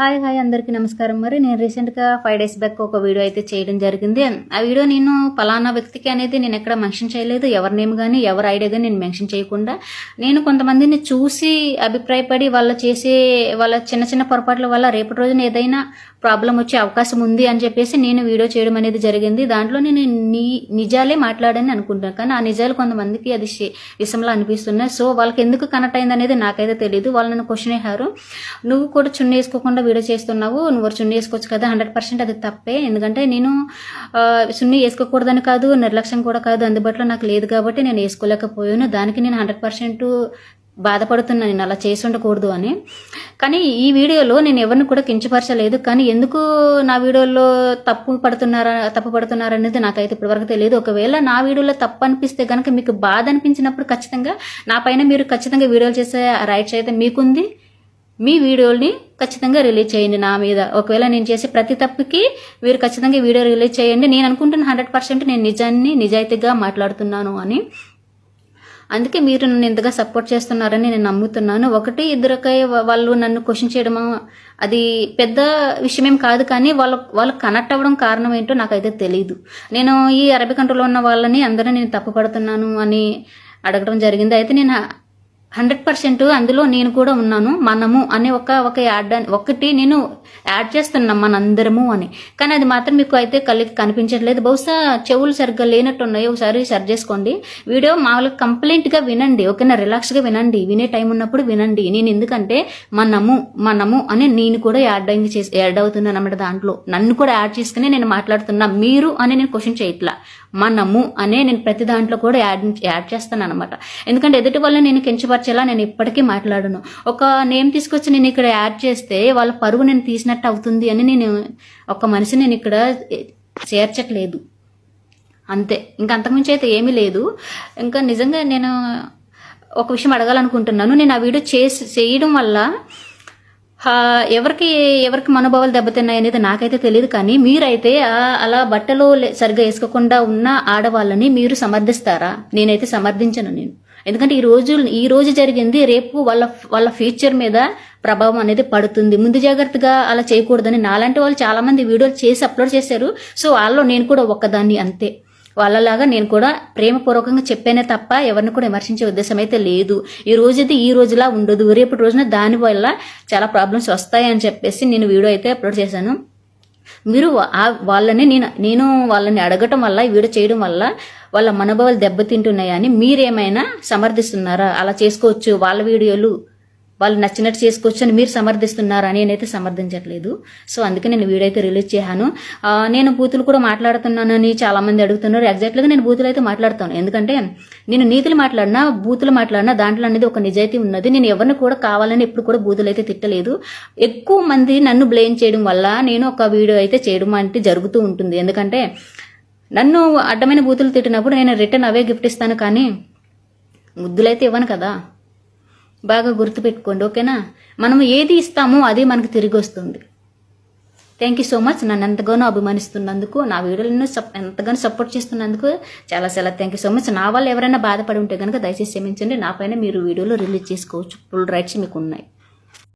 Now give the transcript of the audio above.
Hi hi అందరికీ నమస్కారం. మరి నేను రీసెంట్గా ఫైవ్ డేస్ బ్యాక్ ఒక వీడియో అయితే చేయడం జరిగింది. ఆ వీడియో నేను పలానా వ్యక్తికి అనేది నేను ఎక్కడ మెన్షన్ చేయలేదు. ఎవరి నేమ్ కానీ ఎవరి ఐడియా కానీ నేను మెన్షన్ చేయకుండా నేను కొంతమందిని చూసి అభిప్రాయపడి వాళ్ళ చేసే వాళ్ళ చిన్న చిన్న పొరపాట్ల వల్ల రేపటి రోజున ఏదైనా ప్రాబ్లం వచ్చే అవకాశం ఉంది అని చెప్పేసి నేను వీడియో చేయడం అనేది జరిగింది. దాంట్లో నేను నీ నిజాలే మాట్లాడని అనుకుంటాను కానీ ఆ నిజాలు కొంతమందికి అది విషయంలో అనిపిస్తున్నాయి. సో వాళ్ళకి ఎందుకు కనెక్ట్ అయింది అనేది నాకైతే తెలియదు వాళ్ళు నన్ను క్వశ్చన్ అయ్యారు నువ్వు కూడా చున్న వేసుకోకుండా వీడియో చేస్తున్నావు నువ్వు చున్నీ వేసుకోవచ్చు కదా హండ్రెడ్ పర్సెంట్ అది తప్పే. ఎందుకంటే నేను చున్నీ వేసుకోకూడదని కాదు నిర్లక్ష్యం కూడా కాదు అందుబాటులో నాకు లేదు కాబట్టి నేను వేసుకోలేకపోయాను. దానికి నేను హండ్రెడ్ పర్సెంట్ బాధపడుతున్నాను నేను అలా చేసి ఉండకూడదు అని. కానీ ఈ వీడియోలో నేను ఎవరిని కూడా కించపరచలేదు. కానీ ఎందుకు నా వీడియోలో తప్పు పడుతున్నారా తప్పు పడుతున్నారా అనేది నాకైతే ఇప్పటివరకు తెలియదు. ఒకవేళ నా వీడియోలో తప్పు అనిపిస్తే కనుక మీకు బాధ అనిపించినప్పుడు ఖచ్చితంగా నా పైన మీరు ఖచ్చితంగా వీడియోలు చేసే రైట్స్ అయితే మీకుంది. మీ వీడియోని ఖచ్చితంగా రిలీజ్ చేయండి నా మీద. ఒకవేళ నేను చేసే ప్రతి తప్పుకి మీరు ఖచ్చితంగా వీడియో రిలీజ్ చేయండి. నేను అనుకుంటున్న హండ్రెడ్ పర్సెంట్ నేను నిజాన్ని నిజాయితీగా మాట్లాడుతున్నాను అని. అందుకే మీరు నన్ను ఇంతగా సపోర్ట్ చేస్తున్నారని నేను నమ్ముతున్నాను. ఒకటి ఇద్దరికై వాళ్ళు నన్ను క్వశ్చన్ చేయడం అది పెద్ద విషయమేం కాదు కానీ వాళ్ళ వాళ్ళకి కనెక్ట్ అవ్వడం కారణం ఏంటో నాకైతే తెలియదు నేను ఈ అరబీ కంట్రోల్లో ఉన్న వాళ్ళని అందరూ నేను తప్పు పడుతున్నాను అని అడగడం జరిగింది. అయితే నేను హండ్రెడ్ పర్సెంట్ అందులో నేను కూడా ఉన్నాను మనము అనే ఒక ఒక యాడ్ ఒకటి నేను యాడ్ చేస్తున్నాం మనందరము అని. కానీ అది మాత్రం మీకు అయితే కళ్ళకి కనిపించట్లేదు. బహుశా చెవులు సరిగ్గా లేనట్టు ఉన్నాయి ఒకసారి సరి చేసుకోండి. వీడియో మామూలుగా కంప్లైంట్గా వినండి ఓకేనా? రిలాక్స్గా వినండి. వినే టైం ఉన్నప్పుడు వినండి. నేను ఎందుకంటే మనము మనము అని నేను కూడా యాడ్ అయింది చేసి యాడ్ అవుతున్నాను అన్నమాట దాంట్లో. నన్ను కూడా యాడ్ చేసుకుని నేను మాట్లాడుతున్నా. మీరు అని నేను క్వశ్చన్ చేయట్లా. మనము అనే నేను ప్రతి దాంట్లో కూడా యాడ్ యాడ్ చేస్తాను అనమాట ఎందుకంటే ఎదుటి వల్ల నేను కించపరిచేలా నేను ఇప్పటికీ మాట్లాడను. ఒక నేమ్ తీసుకొచ్చి నేను ఇక్కడ యాడ్ చేస్తే వాళ్ళ పరువు నేను తీసినట్టు అవుతుంది అని నేను ఒక మనిషి నేను ఇక్కడ చేర్చట్లేదు. అంతే. ఇంకా అంతకుమించి అయితే ఏమీ లేదు. ఇంకా నిజంగా నేను ఒక విషయం అడగాలనుకుంటున్నాను. నేను ఆ వీడియో చేసి చేయడం వల్ల ఎవరికి ఎవరికి మనోభావాలు దెబ్బతిన్నాయి అనేది నాకైతే తెలియదు కానీ మీరైతే అలా బట్టలు లే- సరిగ్గా వేసుకోకుండా ఉన్న ఆడవాళ్ళని మీరు సమర్థిస్తారా? నేనైతే సమర్థించను నేను. ఎందుకంటే ఈ రోజు ఈ రోజు జరిగింది రేపు వాళ్ళ వాళ్ళ ఫ్యూచర్ మీద ప్రభావం అనేది పడుతుంది. ముందు జాగ్రత్తగా అలా చేయకూడదని నాలాంటి వాళ్ళు చాలా మంది వీడియోలు చేసి అప్లోడ్ చేశారు. సో వాళ్ళలో నేను కూడా ఒక్కదాన్ని అంతే. వాళ్ళలాగా నేను కూడా ప్రేమపూర్వకంగా చెప్పానే తప్ప ఎవరిని కూడా విమర్శించే ఉద్దేశం అయితే లేదు. ఈ రోజుది ఈ రోజులా ఉండదు. రేపటి రోజున దాని వల్ల చాలా ప్రాబ్లమ్స్ వస్తాయని చెప్పేసి నేను వీడియో అయితే అప్లోడ్ చేశాను. మీరు ఆ వాళ్ళని నేను నేను వాళ్ళని అడగటం వల్ల ఈ వీడియో చేయడం వల్ల వాళ్ళ మనోభావాలు దెబ్బతింటున్నాయని మీరేమైనా సమర్థిస్తున్నారా? అలా చేసుకోవచ్చు. వాళ్ళ వీడియోలు వాళ్ళు నచ్చినట్టు చేసుకోవచ్చు అని మీరు సమర్థిస్తున్నారా నేనైతే సమర్థించట్లేదు. సో అందుకే నేను వీడియో అయితే రిలీజ్ చేశాను. నేను బూతులు కూడా మాట్లాడుతున్నానని చాలామంది అడుగుతున్నారు. ఎగ్జాక్ట్గా నేను బూతులు అయితే మాట్లాడతాను. ఎందుకంటే నేను నీతులు మాట్లాడినా బూతులు మాట్లాడినా దాంట్లో అనేది ఒక నిజాయితీ ఉన్నది. నేను ఎవరిని కూడా కావాలని ఎప్పుడు కూడా బూతులు అయితే తిట్టలేదు. ఎక్కువ మంది నన్ను బ్లేమ్ చేయడం వల్ల నేను ఒక వీడియో అయితే చేయడం అంటే జరుగుతూ ఉంటుంది. ఎందుకంటే నన్ను అడ్డమైన బూతులు తిట్టినప్పుడు నేను రిటర్న్ అవే గిఫ్ట్ ఇస్తాను కానీ ముద్దులైతే ఇవ్వను కదా. బాగా గుర్తుపెట్టుకోండి ఓకేనా? మనం ఏది ఇస్తామో అది మనకు తిరిగి వస్తుంది థ్యాంక్ యూ సో మచ్ నన్ను ఎంతగానో అభిమానిస్తున్నందుకు నా వీడియోలను ఎంతగానో సపోర్ట్ చేస్తున్నందుకు చాలా చాలా థ్యాంక్ యూ సో మచ్ నా వాళ్ళు ఎవరైనా బాధపడి ఉంటే కనుక దయచేసి క్షమించండి. నా పైన మీరు వీడియోలో రిలీజ్ చేసుకోవచ్చు. ఫుల్ రైట్స్ మీకు ఉన్నాయి.